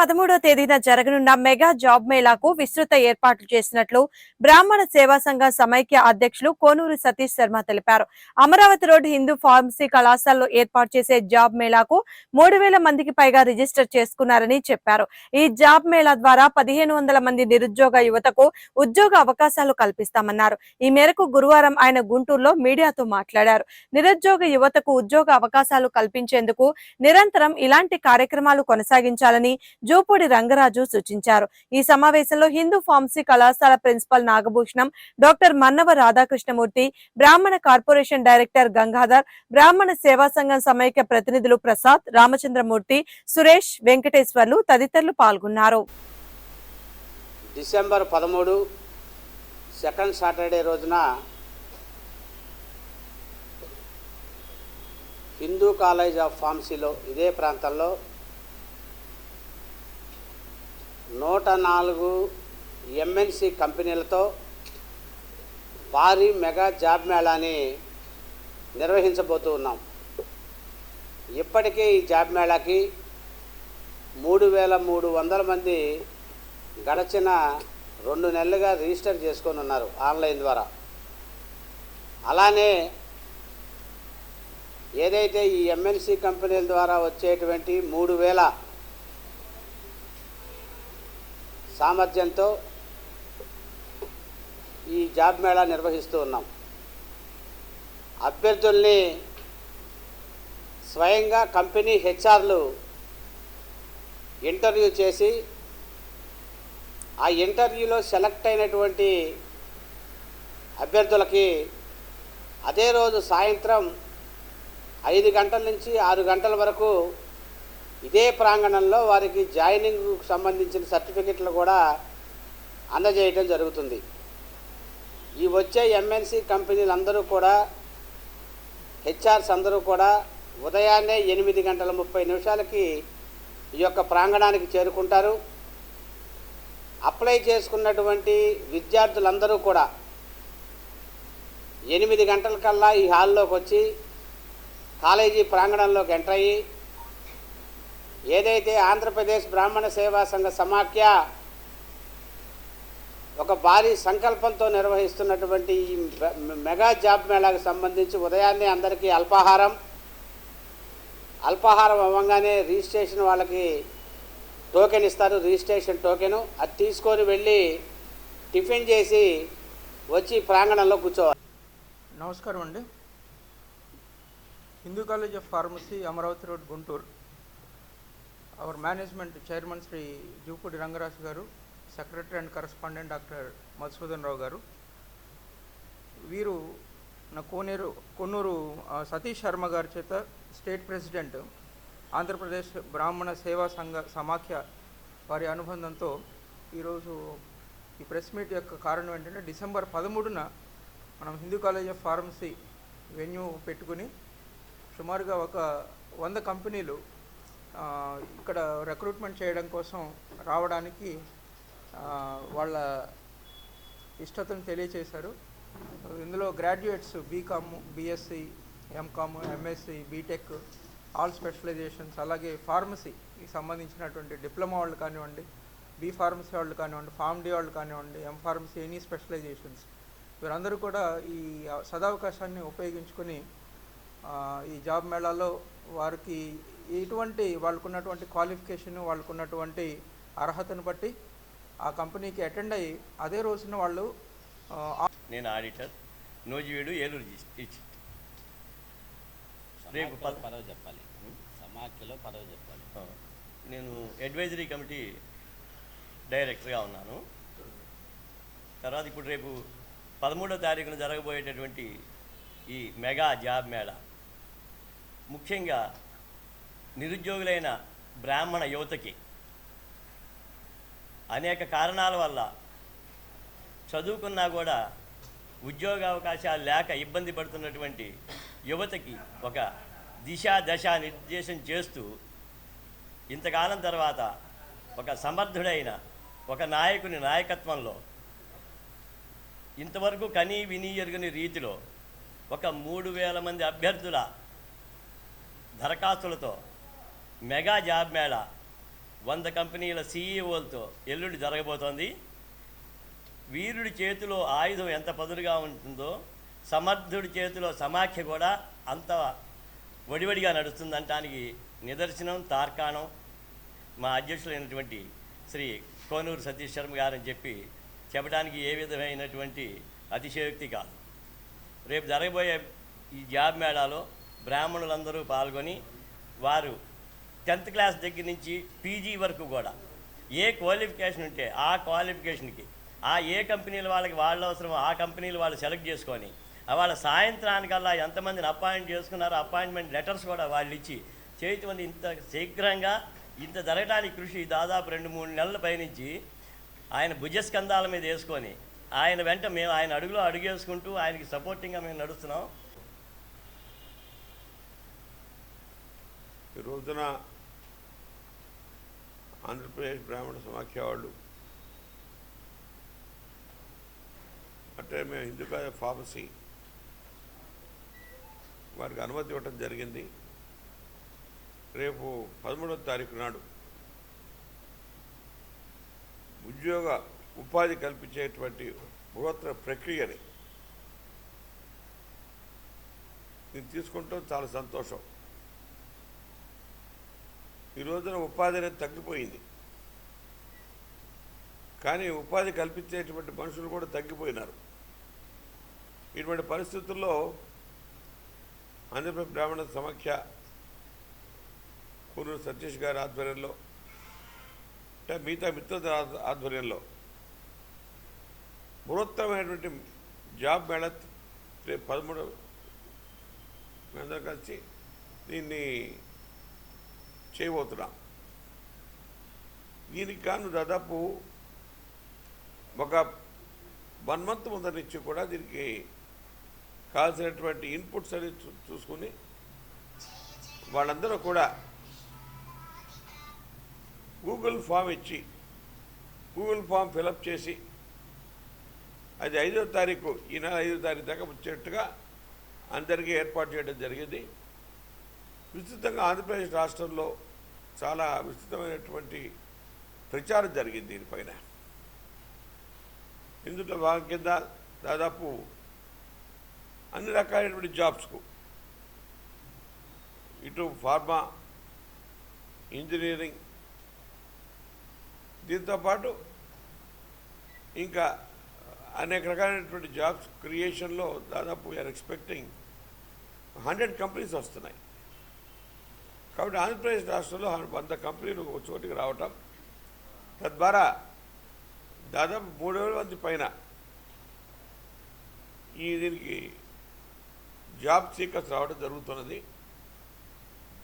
పదమూడో తేదీన జరగనున్న మెగా జాబ్ మేళాకు విస్తృత ఏర్పాట్లు చేసినట్లు బ్రాహ్మణ సేవా సంఘ సమైక్య అధ్యక్షులు కోనూరు సతీష్ శర్మ తెలిపారు. అమరావతి రోడ్ హిందూ ఫార్మసీ కళాశాలలో ఏర్పాటు చేసే జాబ్ మేళాకు మూడు వేల మందికి పైగా రిజిస్టర్ చేసుకున్నారని చెప్పారు. ఈ జాబ్ మేళా ద్వారా పదిహేను వందల మంది నిరుద్యోగ యువతకు ఉద్యోగ అవకాశాలు కల్పిస్తామన్నారు. ఈ మేరకు గురువారం ఆయన గుంటూరులో మీడియాతో మాట్లాడారు. నిరుద్యోగ యువతకు ఉద్యోగ అవకాశాలు కల్పించేందుకు నిరంతరం ఇలాంటి కార్యక్రమాలు కొనసాగించాలని జూపూడి రంగరాజు సూచించారు. ఈ సమావేశంలో హిందూ ఫార్మసీ కళాశాల principal Nagabhushanam doctor Mannava Radhakrishnamurthy Brahmana corporation director Gangadhar బ్రాహ్మణ సేవా సంఘం సమైక్య ప్రతినిధులు ప్రసాద్ రామచంద్రమూర్తి సురేష్ వెంకటేశ్వర్లు తదితరులు పాల్గొన్నారు. డిసెంబర్ పదమూడు సెకండ్ సాటర్డే రోజున హిందూ కాలేజ్ ఆఫ్ ఫార్మసీలో ఇదే ప్రాంతంలో నూట నాలుగు ఎంఎన్సి కంపెనీలతో భారీ మెగా జాబ్ మేళాని నిర్వహించబోతూ ఉన్నాం. ఇప్పటికే ఈ జాబ్ మేళాకి మూడు వేల మూడు వందల మంది గడచిన రెండు నెలలుగా రిజిస్టర్ చేసుకొని ఉన్నారు ఆన్లైన్ ద్వారా. అలానే ఏదైతే ఈ ఎంఎన్సి కంపెనీల ద్వారా వచ్చేటువంటి మూడు వేల సామర్థ్యంతో ఈ జాబ్ మేళా నిర్వహిస్తూ ఉన్నాం. అభ్యర్థుల్ని స్వయంగా కంపెనీ హెచ్ఆర్లు ఇంటర్వ్యూ చేసి ఆ ఇంటర్వ్యూలో సెలెక్ట్ అయినటువంటి అభ్యర్థులకి అదే రోజు సాయంత్రం ఐదు గంటల నుంచి ఆరు గంటల వరకు ఇదే ప్రాంగణంలో వారికి జాయినింగ్కు సంబంధించిన సర్టిఫికెట్లు కూడా అందజేయటం జరుగుతుంది. ఈ వచ్చే ఎంఎన్సి కంపెనీలు అందరూ కూడా హెచ్ఆర్స్ అందరూ కూడా ఉదయాన్నే ఎనిమిది గంటల ముప్పై నిమిషాలకి ఈ యొక్క ప్రాంగణానికి చేరుకుంటారు. అప్లై చేసుకున్నటువంటి విద్యార్థులందరూ కూడా ఎనిమిది గంటల కల్లా ఈ హాల్లోకి వచ్చి కాలేజీ ప్రాంగణంలోకి ఎంటర్ అయ్యి ఏదైతే ఆంధ్రప్రదేశ్ బ్రాహ్మణ సేవా సంఘ సమాఖ్య ఒక భారీ సంకల్పంతో నిర్వహిస్తున్నటువంటి ఈ మె- మెగా జాబ్ మేళాకు సంబంధించి ఉదయాన్నే అందరికీ అల్పాహారం. అల్పాహారం అవ్వగానే రిజిస్ట్రేషన్ వాళ్ళకి టోకెన్ ఇస్తారు రిజిస్ట్రేషన్ టోకెను. అది తీసుకొని వెళ్ళి టిఫిన్ చేసి వచ్చి ప్రాంగణంలో కూర్చోవాలి. నమస్కారం అండి. Hindu college of pharmacy Amaravati road Guntur. Our management chairman Shri Jupudi Rangaraju garu secretary and correspondent doctor Madhusudan Rao garu వీరు నా కోనేరు కొన్నూరు సతీష్ శర్మ గారి చేత స్టేట్ ప్రెసిడెంట్ ఆంధ్రప్రదేశ్ బ్రాహ్మణ సేవా సంఘ సమాఖ్య వారి అనుబంధంతో ఈరోజు ఈ ప్రెస్ మీట్ యొక్క కారణం ఏంటంటే డిసెంబర్ పదమూడున మనం Hindu college of pharmacy venue పెట్టుకుని సుమారుగా ఒక వంద కంపెనీలు ఇక్కడ రిక్రూట్మెంట్ చేయడం కోసం రావడానికి వాళ్ళ ఇష్టతను తెలియచేశారు. ఇందులో graduates B Com B Sc M Com M Sc B Tech all specialisations అలాగే ఫార్మసీకి సంబంధించినటువంటి డిప్లొమా వాళ్ళు కానివ్వండి బీ ఫార్మసీ వాళ్ళు కానివ్వండి ఫార్మ్డీ వాళ్ళు కానివ్వండి ఎం ఫార్మసీ ఎనీ స్పెషలైజేషన్స్ వీరందరూ కూడా ఈ సదావకాశాన్ని ఉపయోగించుకొని ఈ జాబ్ మేళాలో వారికి ఎటువంటి వాళ్ళకున్నటువంటి క్వాలిఫికేషన్ వాళ్ళకున్నటువంటి అర్హతను బట్టి ఆ కంపెనీకి అటెండ్ అయ్యి అదే రోజున వాళ్ళు నేను ఆడిటర్ నోజివీడు ఏలూరు రేపు పదవి చెప్పాలి. సమాఖ్యలో పదవి చెప్పాలి. నేను అడ్వైజరీ కమిటీ డైరెక్టర్గా ఉన్నాను. తర్వాత ఇప్పుడు రేపు పదమూడో తారీఖున జరగబోయేటటువంటి ఈ మెగా జాబ్ మేళా. ముఖ్యంగా నిరుద్యోగులైన బ్రాహ్మణ యువతకి అనేక కారణాల వల్ల చదువుకున్నా కూడా ఉద్యోగ అవకాశాలు లేక ఇబ్బంది పడుతున్నటువంటి యువతకి ఒక దిశా దశ నిర్దేశం చేస్తూ ఇంతకాలం తర్వాత ఒక సమర్థుడైన ఒక నాయకుని నాయకత్వంలో ఇంతవరకు కనీ విని ఎరుగని రీతిలో ఒక మూడు వేల మంది అభ్యర్థుల దరఖాస్తులతో మెగా జాబ్ మేళా వంద కంపెనీల సీఈఓలతో ఎల్లుండి జరగబోతోంది. వీరుడి చేతిలో ఆయుధం ఎంత పదునుగా ఉంటుందో సమర్థుడి చేతిలో సమాఖ్య కూడా అంత వడివడిగా నడుస్తుందంటానికి నిదర్శనం తార్కాణం మా అధ్యక్షులైనటువంటి శ్రీ కోనూరు సతీష్ శర్మ గారని చెప్పి చెప్పడానికి ఏ విధమైనటువంటి అతిశయోక్తి కాదు. రేపు జరగబోయే ఈ జాబ్ మేళాలో బ్రాహ్మణులందరూ పాల్గొని వారు టెన్త్ క్లాస్ దగ్గర నుంచి పీజీ వరకు కూడా ఏ క్వాలిఫికేషన్ ఉంటే ఆ క్వాలిఫికేషన్కి ఆ ఏ కంపెనీల వాళ్ళకి వాళ్ళ అవసరమో ఆ కంపెనీలు వాళ్ళు సెలెక్ట్ చేసుకొని వాళ్ళ సాయంత్రానికల్లా ఎంతమందిని అపాయింట్ చేసుకున్నారో అపాయింట్మెంట్ లెటర్స్ కూడా వాళ్ళు ఇచ్చి చేయటం ఇంత శీఘ్రంగా ఇంత జరగడానికి కృషి దాదాపు రెండు మూడు నెలల పైనుంచి ఆయన భుజస్కంధాల మీద వేసుకొని ఆయన వెంట మేము ఆయన అడుగులో అడుగేసుకుంటూ ఆయనకి సపోర్టింగ్గా మేము నడుస్తున్నాం. రోజున ఆంధ్రప్రదేశ్ బ్రాహ్మణ సమాఖ్య వాళ్ళు అంటే మేము హిందూ కాలేజ్ ఫార్మసీ వారికి అనుమతి ఇవ్వటం జరిగింది. రేపు పదమూడవ తారీఖు నాడు ఉద్యోగ ఉపాధి కల్పించేటువంటి బృహత్తర ప్రక్రియని నేను తీసుకుంటాం. చాలా సంతోషం. ఈ రోజున ఉపాధి అనేది తగ్గిపోయింది. కానీ ఉపాధి కల్పించేటువంటి మనుషులు కూడా తగ్గిపోయినారు. ఇటువంటి పరిస్థితుల్లో ఆంధ్రప్రదేశ్ బ్రాహ్మణ సమాఖ్య కూనూరు సతీష్ గారి ఆధ్వర్యంలో అంటే మిగతా మిత్రుల ఆధ్వర్యంలో బృహత్తమైనటువంటి జాబ్ మేళ రేపు పదమూడు మేమందరం కలిసి దీన్ని చేయబోతున్నాం. దీనికి కాను దాదాపు ఒక వన్ మంత్ ముందర నుంచి కూడా దీనికి కావాల్సినటువంటి ఇన్పుట్స్ అనేది చూ- చూసుకుని వాళ్ళందరూ కూడా గూగుల్ ఫామ్ ఇచ్చి గూగుల్ ఫామ్ ఫిలప్ చేసి అది ఐదో తారీఖు ఈ నెల ఐదో తారీఖు దాకా వచ్చేట్టుగా అందరికీ ఏర్పాటు చేయడం జరిగింది. విస్తృతంగా ఆంధ్రప్రదేశ్ రాష్ట్రంలో చాలా విస్తృతమైనటువంటి ప్రచారం జరిగింది దీనిపైన. ఇందులో భాగం కింద దాదాపు అన్ని రకాలైనటువంటి జాబ్స్కు ఇటు ఫార్మా ఇంజనీరింగ్ దీంతోపాటు ఇంకా అనేక రకాలైనటువంటి జాబ్స్ క్రియేషన్లో దాదాపు వీఆర్ ఎక్స్పెక్టింగ్ హండ్రెడ్ కంపెనీస్ వస్తున్నాయి. కాబట్టి ఆంధ్రప్రదేశ్ రాష్ట్రంలో వంద కంపెనీలు ఒక చోటికి రావటం. తద్వారా దాదాపు మూడు వేల మంది పైన ఈ దీనికి జాబ్ సీకర్స్ రావడం జరుగుతున్నది.